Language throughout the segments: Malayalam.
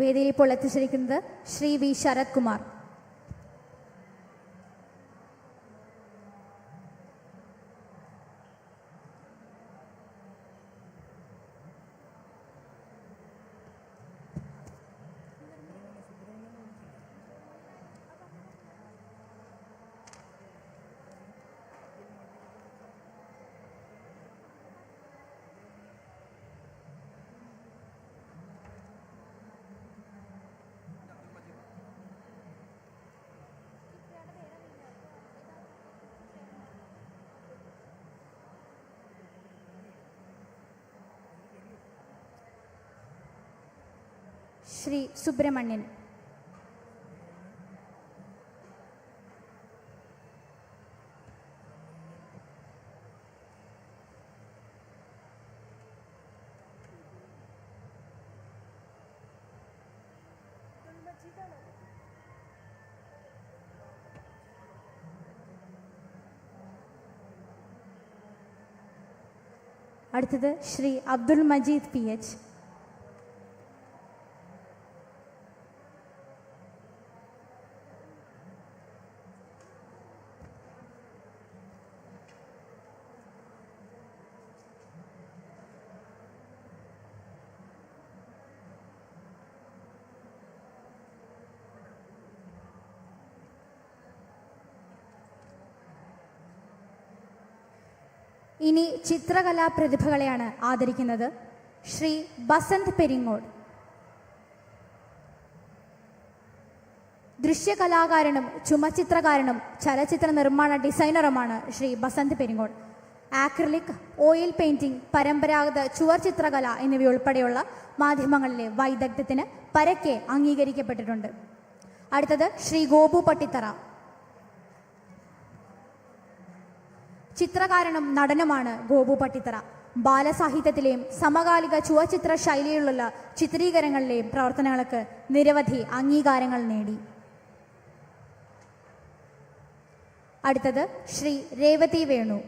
വേദിയിൽ ഇപ്പോൾ എത്തിച്ചിരിക്കുന്നത് ശ്രീ വി. ശരത് കുമാർ ശ്രീ സുബ്രഹ്മണ്യൻ. അടുത്തത് ശ്രീ അബ്ദുൽ മജീദ് പി എച്ച്. ഇനി ചിത്രകലാ പ്രതിഭകളെയാണ് ആദരിക്കുന്നത് ശ്രീ ബസന്ത് പെരിങ്ങോട്. ദൃശ്യകലാകാരനും ചുമചിത്രകാരനും ചലച്ചിത്ര നിർമ്മാണ ഡിസൈനറുമാണ് Shri Basanth Peringode. Acrylic oil painting പരമ്പരാഗത ചുവർ ചിത്രകല എന്നിവയുൾപ്പെടെയുള്ള മാധ്യമങ്ങളിലെ വൈദഗ്ധ്യത്തിന് പരക്കെ അംഗീകരിക്കപ്പെട്ടിട്ടുണ്ട്. അടുത്തത് ശ്രീ ഗോപു പട്ടിത്തറ. ചിത്രകാരനും നടനുമാണ് ഗോപു പട്ടിത്തറ. ബാലസാഹിത്യത്തിലെയും സമകാലിക ചുവചിത്ര ശൈലിയിലുള്ള ചിത്രീകരണങ്ങളിലെയും പ്രവർത്തനങ്ങൾക്ക് നിരവധി അംഗീകാരങ്ങൾ നേടി. അടുത്തത് ശ്രീ രേവതി വേണു.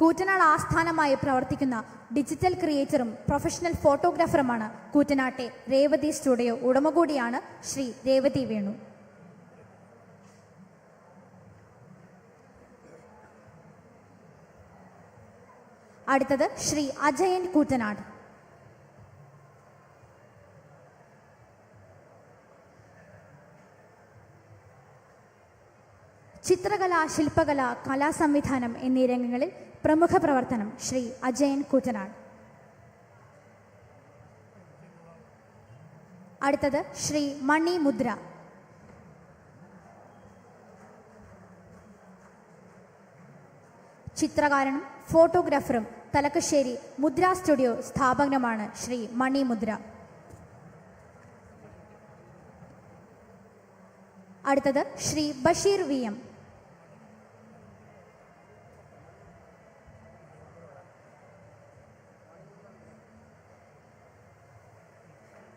കൂറ്റനാട് ആസ്ഥാനമായി പ്രവർത്തിക്കുന്ന ഡിജിറ്റൽ ക്രിയേറ്ററും പ്രൊഫഷണൽ ഫോട്ടോഗ്രാഫറുമാണ് കൂറ്റനാട്ടെ രേവതി സ്റ്റുഡിയോ ഉടമ കൂടിയാണ് ശ്രീ രേവതി വേണു. അടുത്തത് ശ്രീ അജയൻ കൂറ്റനാട്. ചിത്രകല ശില്പകല കലാസംവിധാനം എന്നീ രംഗങ്ങളിൽ പ്രമുഖ പ്രവർത്തനം ശ്രീ അജയൻ കൂറ്റനാട്. അടുത്തത് ശ്രീ മണി മുദ്ര. ചിത്രകാരനും ഫോട്ടോഗ്രാഫറും തലക്കശ്ശേരി മുദ്ര സ്റ്റുഡിയോ സ്ഥാപകനുമാണ് ശ്രീ മണി മുദ്ര. അടുത്തത് ശ്രീ ബഷീർ വി എം.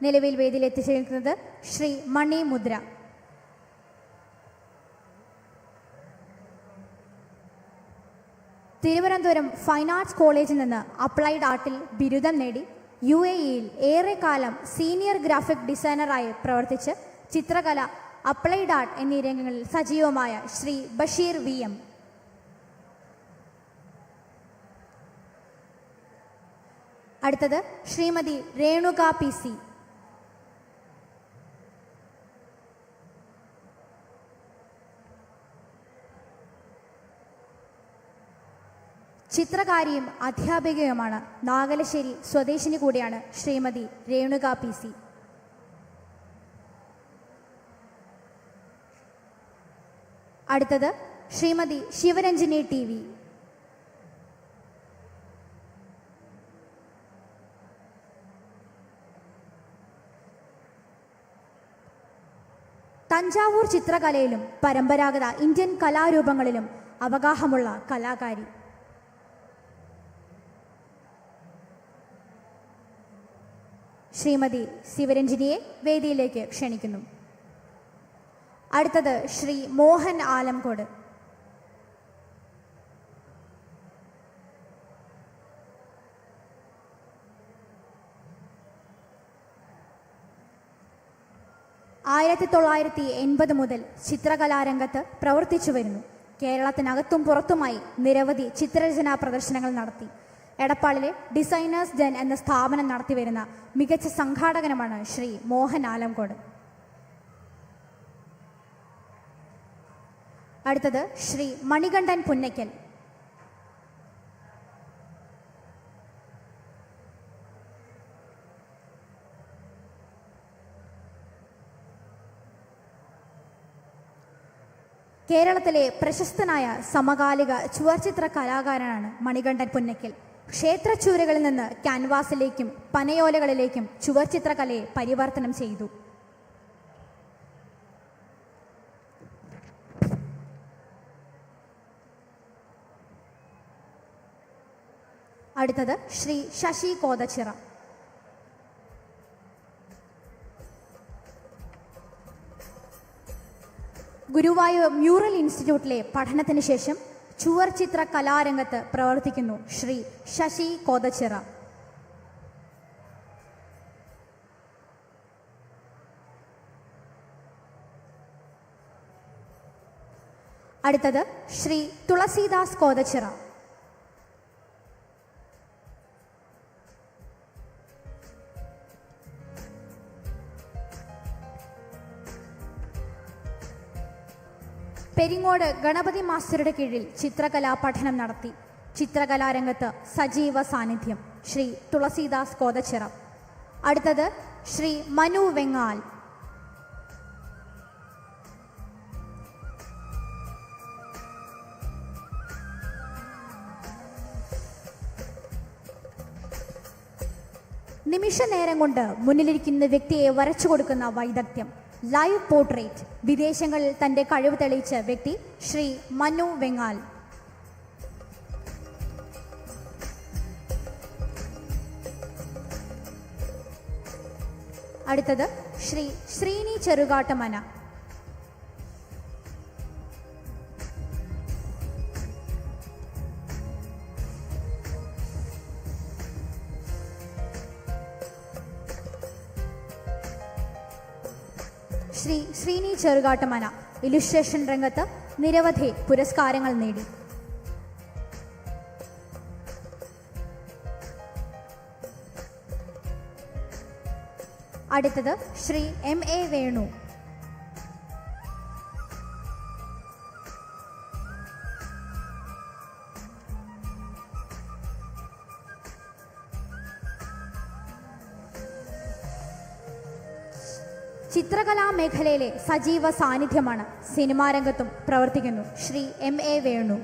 നിലവിൽ വേദിയിൽ എത്തിച്ചേരുന്നത് ശ്രീ മണി മുദ്ര. തിരുവനന്തപുരം ഫൈൻ ആർട്സ് കോളേജിൽ നിന്ന് അപ്ലൈഡ് ആർട്ടിൽ ബിരുദം നേടി യു എ ഇയിൽ ഏറെക്കാലം സീനിയർ ഗ്രാഫിക് ഡിസൈനറായി പ്രവർത്തിച്ച് ചിത്രകല അപ്ലൈഡ് ആർട്ട് എന്നീ രംഗങ്ങളിൽ സജീവമായ ശ്രീ ബഷീർ വി എം. അടുത്തത് ശ്രീമതി രേണുക പി സി. ചിത്രകാരിയും അധ്യാപികയുമാണ്. നാഗലശ്ശേരി സ്വദേശിനി കൂടിയാണ് ശ്രീമതി രേണുക പി സി. അടുത്തത് ശ്രീമതി ശിവരഞ്ജിനി ടി വി. തഞ്ചാവൂർ ചിത്രകലയിലും പരമ്പരാഗത ഇന്ത്യൻ കലാരൂപങ്ങളിലും അവഗാഹമുള്ള കലാകാരി. ശ്രീമതി ശിവരഞ്ജിനിയെ വേദിയിലേക്ക് ക്ഷണിക്കുന്നു. അടുത്തത് ശ്രീ മോഹൻ ആലംകോട്. ആയിരത്തി തൊള്ളായിരത്തി എൺപത് മുതൽ ചിത്രകലാരംഗത്ത് പ്രവർത്തിച്ചു വരുന്നു കേരളത്തിനകത്തും പുറത്തുമായി നിരവധി ചിത്രരചനാ പ്രദർശനങ്ങൾ നടത്തി. എടപ്പാളിലെ ഡിസൈനേഴ്സ് ജൻ എന്ന സ്ഥാപനം നടത്തിവരുന്ന മികച്ച സംഘാടകനുമാണ് ശ്രീ മോഹൻ ആലംകോട്. അടുത്തത് ശ്രീ മണികണ്ഠൻ പുന്നയ്ക്കൽ. കേരളത്തിലെ പ്രശസ്തനായ സമകാലിക ചുവർച്ചിത്ര കലാകാരനാണ് മണികണ്ഠൻ പുന്നയ്ക്കൽ. ക്ഷേത്രച്ചൂരകളിൽ നിന്ന് ക്യാൻവാസിലേക്കും പനയോലകളിലേക്കും ചുവർച്ചിത്രകലയെ പരിവർത്തനം ചെയ്തു. അടുത്തത് ശ്രീ ശശി കോതച്ചിറ. ഗുരുവായൂർ മ്യൂറൽ ഇൻസ്റ്റിറ്റ്യൂട്ടിലെ പഠനത്തിന് ശേഷം ചുവർ ചിത്ര കലാരംഗത്ത് പ്രവർത്തിക്കുന്നു ശ്രീ ശശി കോതച്ചിറ. അടുത്തത് ശ്രീ തുളസീദാസ് കോതച്ചിറ. പെരിങ്ങോട് ഗണപതി മാസ്റ്ററുടെ കീഴിൽ ചിത്രകലാ പഠനം നടത്തി. ചിത്രകലാരംഗത്ത് സജീവ സാന്നിധ്യം. ശ്രീ തുളസീദാസ് കോതച്ചിറ. അടുത്തത് ശ്രീ മനു വെങ്ങാൽ. നിമിഷ നേരം കൊണ്ട് മുന്നിലിരിക്കുന്ന വ്യക്തിയെ വരച്ചു കൊടുക്കുന്ന വൈദഗ്ധ്യം. ലൈവ് പോർട്രേറ്റ് വിദേശങ്ങളിൽ തന്റെ കഴിവ് തെളിയിച്ച വ്യക്തി ശ്രീ മനു വെങ്ങാൽ. അടുത്തത് ശ്രീ ശ്രീനി ചെറുകാട്ടമന. ശ്രീ ശ്രീനി ചെറുകാട്ടമന ഇലുസ്ട്രേഷൻ രംഗത്ത് നിരവധി പുരസ്കാരങ്ങൾ നേടി. അടുത്തത് ശ്രീ എം എ വേണു. ചിത്രകലാ മേഖലയിലെ സജീവ സാന്നിധ്യമാണ് സിനിമാ രംഗത്തും പ്രവർത്തിക്കുന്നു. Shri M A Venu.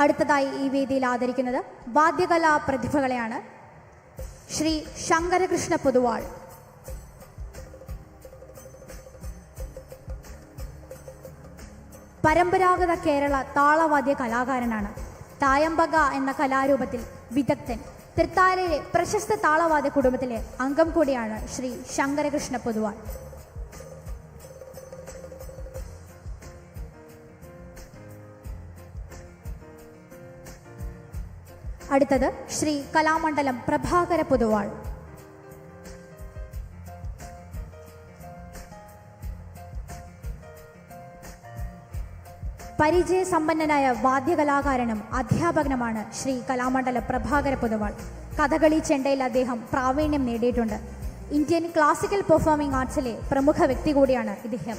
അടുത്തതായി ഈ വേദിയിൽ ആദരിക്കുന്നത് വാദ്യകലാ പ്രതിഭകളെയാണ്. ശ്രീ ശങ്കരകൃഷ്ണ പൊതുവാൾ. പരമ്പരാഗത കേരള താളവാദ്യ കലാകാരനാണ്. തായമ്പക എന്ന കലാരൂപത്തിൽ വിദഗ്ധൻ. തൃത്താലയിലെ പ്രശസ്ത താളവാദ്യ കുടുംബത്തിലെ അംഗം കൂടിയാണ് ശ്രീ ശങ്കരകൃഷ്ണ പൊതുവാൾ. അടുത്തത് ശ്രീ കലാമണ്ഡലം പ്രഭാകര പൊതുവാൾ. പരിചയസമ്പന്നനായ വാദ്യകലാകാരനും അധ്യാപകനുമാണ് ശ്രീ കലാമണ്ഡല പ്രഭാകര പൊതുവാൾ. കഥകളി ചെണ്ടയിൽ അദ്ദേഹം പ്രാവീണ്യം നേടിയിട്ടുണ്ട്. ഇന്ത്യൻ ക്ലാസിക്കൽ പെർഫോമിംഗ് ആർട്സിലെ പ്രമുഖ വ്യക്തി കൂടിയാണ് ഇദ്ദേഹം.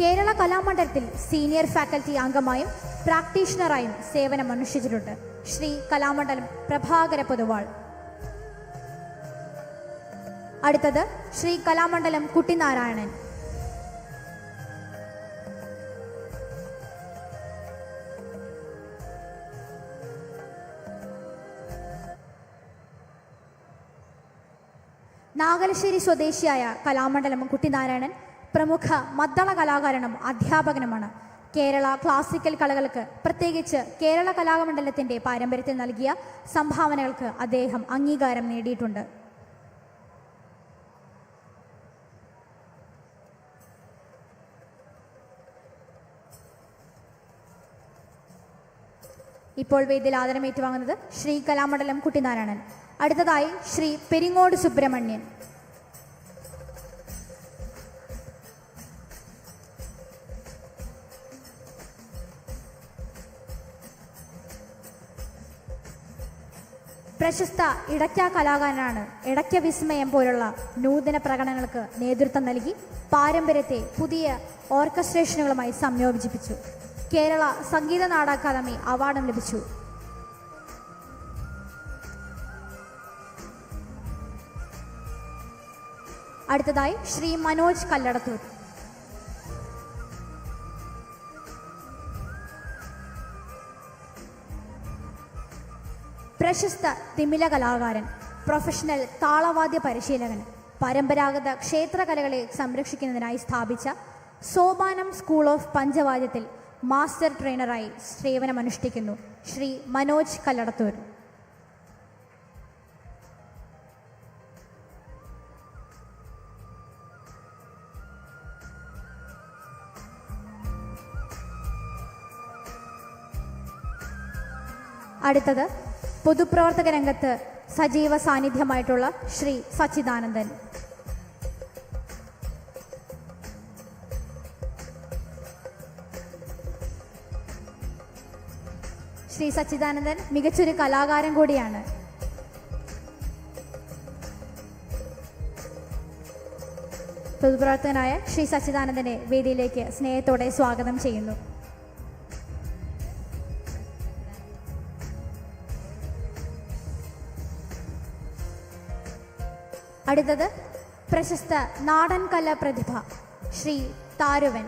കേരള കലാമണ്ഡലത്തിൽ സീനിയർ ഫാക്കൽറ്റി അംഗമായും പ്രാക്ടീഷണറായും സേവനമനുഷ്ഠിച്ചിട്ടുണ്ട്. ശ്രീ കലാമണ്ഡലം പ്രഭാകര പൊതുവാൾ. അടുത്തത് ശ്രീ കലാമണ്ഡലം കുട്ടിനാരായണൻ. നാഗലശ്ശേരി സ്വദേശിയായ കലാമണ്ഡലം കുട്ടിനാരായണൻ പ്രമുഖ മദ്ദള കലാകാരനും അധ്യാപകനുമാണ്. കേരള ക്ലാസിക്കൽ കലകൾക്ക് പ്രത്യേകിച്ച് കേരള കലാമണ്ഡലത്തിന്റെ പാരമ്പര്യത്തിൽ നൽകിയ സംഭാവനകൾക്ക് അദ്ദേഹം അംഗീകാരം നേടിയിട്ടുണ്ട്. ഇപ്പോൾ വേദിയിൽ ആദരം വാങ്ങുന്നത് ശ്രീ കലാമണ്ഡലം കുട്ടിനാരായണൻ. അടുത്തതായി ശ്രീ പെരിങ്ങോട് സുബ്രഹ്മണ്യൻ. പ്രശസ്ത ഇടയ്ക്ക കലാകാരനാണ് ഇടയ്ക്ക വിസ്മയം പോലുള്ള നൂതന പ്രകടനങ്ങൾക്ക് നേതൃത്വം നൽകി പാരമ്പര്യത്തെ പുതിയ ഓർക്കസ്ട്രേഷനുകളുമായി സംയോജിപ്പിച്ചു. കേരള സംഗീത നാട അക്കാദമി അവാർഡും ലഭിച്ചു. അടുത്തതായി ശ്രീ മനോജ് കല്ലടത്തൂർ. പ്രശസ്ത തിമില കലാകാരൻ പ്രൊഫഷണൽ താളവാദ്യ പരിശീലകൻ പരമ്പരാഗത ക്ഷേത്രകലകളെ സംരക്ഷിക്കുന്നതിനായി സ്ഥാപിച്ച സോപാനം സ്കൂൾ ഓഫ് പഞ്ചവാദ്യത്തിൽ മാസ്റ്റർ ട്രെയിനറായി സേവനമനുഷ്ഠിക്കുന്നു ശ്രീ മനോജ് കല്ലടത്തൂർ. അടുത്തത് പൊതുപ്രവർത്തക രംഗത്ത് സജീവ സാന്നിധ്യമായിട്ടുള്ള ശ്രീ സച്ചിദാനന്ദൻ. സച്ചിദാനന്ദൻ മികച്ചൊരു കലാകാരൻ കൂടിയാണ്. പൊതുപ്രവർത്തകനായ ശ്രീ സച്ചിദാനന്ദനെ വേദിയിലേക്ക് സ്നേഹത്തോടെ സ്വാഗതം ചെയ്യുന്നു. അടുത്തത് പ്രശസ്ത നാടൻ കല പ്രതിഭ ശ്രീ താരുവൻ.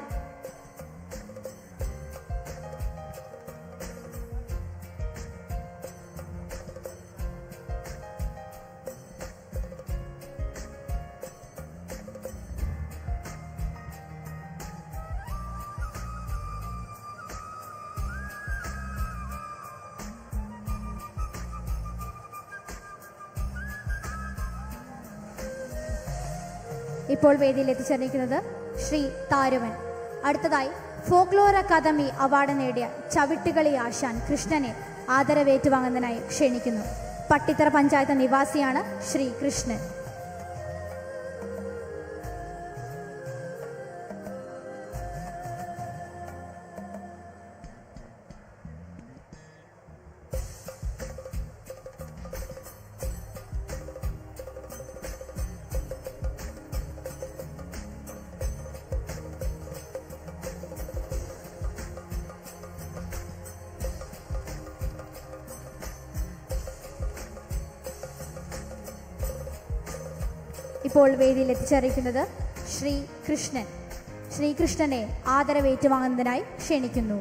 ഇപ്പോൾ വേദിയിൽ എത്തിച്ചേർന്നിരിക്കുന്നത് ശ്രീ താരുവൻ അടുത്തതായി ഫോക്ലോർ അക്കാദമി അവാർഡ് നേടിയ ചവിട്ടുകളി ആശാൻ കൃഷ്ണനെ ആദരവേറ്റുവാങ്ങുന്നതിനായി ക്ഷണിക്കുന്നു. പട്ടിത്തറ പഞ്ചായത്ത് നിവാസിയാണ് ശ്രീ കൃഷ്ണൻ. ഇപ്പോൾ വേദിയിൽ എത്തിച്ചറിയിക്കുന്നത് ശ്രീ കൃഷ്ണൻ. ശ്രീകൃഷ്ണനെ ആദരവേറ്റുവാങ്ങുന്നതിനായി ക്ഷണിക്കുന്നു.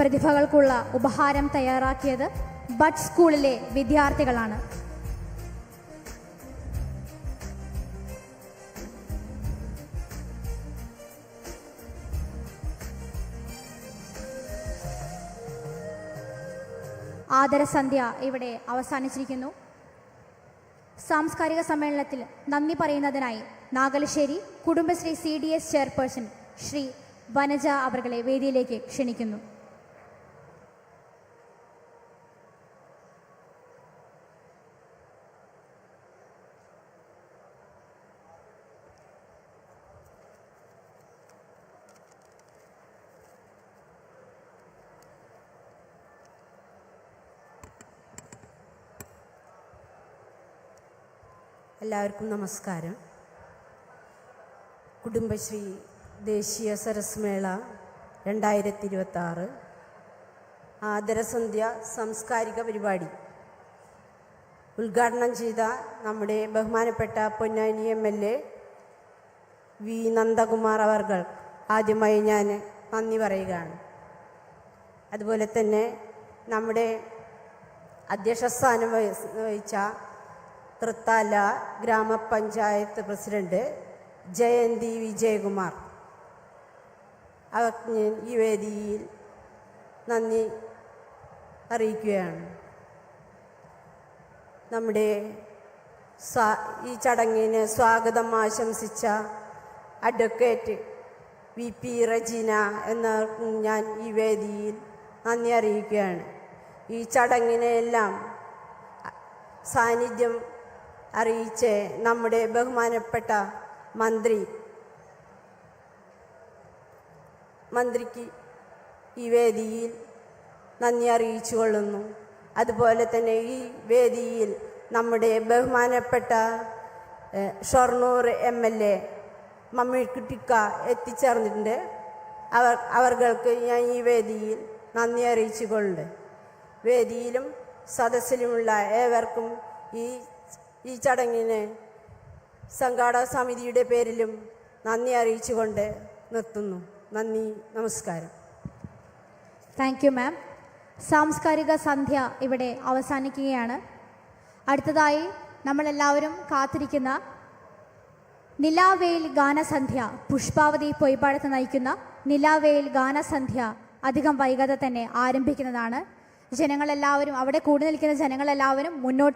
പ്രതിഭകൾക്കുള്ള ഉപഹാരം തയ്യാറാക്കിയത് ബഡ് സ്കൂളിലെ വിദ്യാർത്ഥികളാണ്. ആദരസന്ധ്യ ഇവിടെ അവസാനിച്ചിരിക്കുന്നു. സാംസ്കാരിക സമ്മേളനത്തിൽ നന്ദി പറയുന്നതിനായി Nagalassery Kudumbashree C D S chairperson Shri Vanaja അവർകളെ വേദിയിലേക്ക് ക്ഷണിക്കുന്നു. എല്ലാവർക്കും നമസ്കാരം. കുടുംബശ്രീ ദേശീയ സരസ്മേള രണ്ടായിരത്തി ഇരുപത്തി ആറ് ആദരസന്ധ്യ സാംസ്കാരിക പരിപാടി. ഉദ്ഘാടനം ചെയ്ത നമ്മുടെ ബഹുമാനപ്പെട്ട Ponnani M L A V Nandakumar അവർകൾ. ആദ്യമായി ഞാൻ നന്ദി പറയുകയാണ്. അതുപോലെ തന്നെ നമ്മുടെ അധ്യക്ഷസ്ഥാനം സ്ഥാനം വഹിച്ച തൃത്താല ഗ്രാമപഞ്ചായത്ത് പ്രസിഡന്റ് ജയന്തി വിജയകുമാർ. അവജ്ഞൻ ഞാൻ ഈ വേദിയിൽ നന്ദി അറിയിക്കുകയാണ്. നമ്മുടെ ഈ ചടങ്ങിന് സ്വാഗതം ആശംസിച്ച അഡ്വക്കേറ്റ് വി പി റജീന എന്നവർക്കും ഞാൻ ഈ വേദിയിൽ നന്ദി അറിയിക്കുകയാണ്. ഈ ചടങ്ങിനെല്ലാം സാന്നിധ്യം അറിയിച്ച് നമ്മുടെ ബഹുമാനപ്പെട്ട മന്ത്രി മന്ത്രിക്ക് ഈ വേദിയിൽ നന്ദി അറിയിച്ചു കൊള്ളുന്നു. അതുപോലെ തന്നെ ഈ വേദിയിൽ നമ്മുടെ ബഹുമാനപ്പെട്ട ഷൊർണൂർ എം എൽ എ മമ്മിക്കുട്ടിക്ക എത്തിച്ചേർന്നിട്ടുണ്ട്. അവർ അവർക്ക് ഞാൻ ഈ വേദിയിൽ നന്ദി അറിയിച്ചു കൊള്ളുന്നുണ്ട് വേദിയിലും സദസ്സിലുമുള്ള ഏവർക്കും ഈ ഈ ചടങ്ങിന് സംഘാടക സമിതിയുടെ പേരിലും നന്ദി അറിയിച്ചുകൊണ്ട് നിർത്തുന്നു. നന്ദി നമസ്കാരം. താങ്ക് യു മാം സാംസ്കാരിക സന്ധ്യ ഇവിടെ അവസാനിക്കുകയാണ്. അടുത്തതായി നമ്മളെല്ലാവരും കാത്തിരിക്കുന്ന നിലാവേൽ ഗാനസന്ധ്യ പുഷ്പാവതി പൊയ്പാടത്ത് നയിക്കുന്ന നിലാവേൽ ഗാനസന്ധ്യ അധികം വൈകാതെ തന്നെ ആരംഭിക്കുന്നതാണ്. ജനങ്ങളെല്ലാവരും അവിടെ കൂടി നിൽക്കുന്ന ജനങ്ങളെല്ലാവരും മുന്നോട്ട്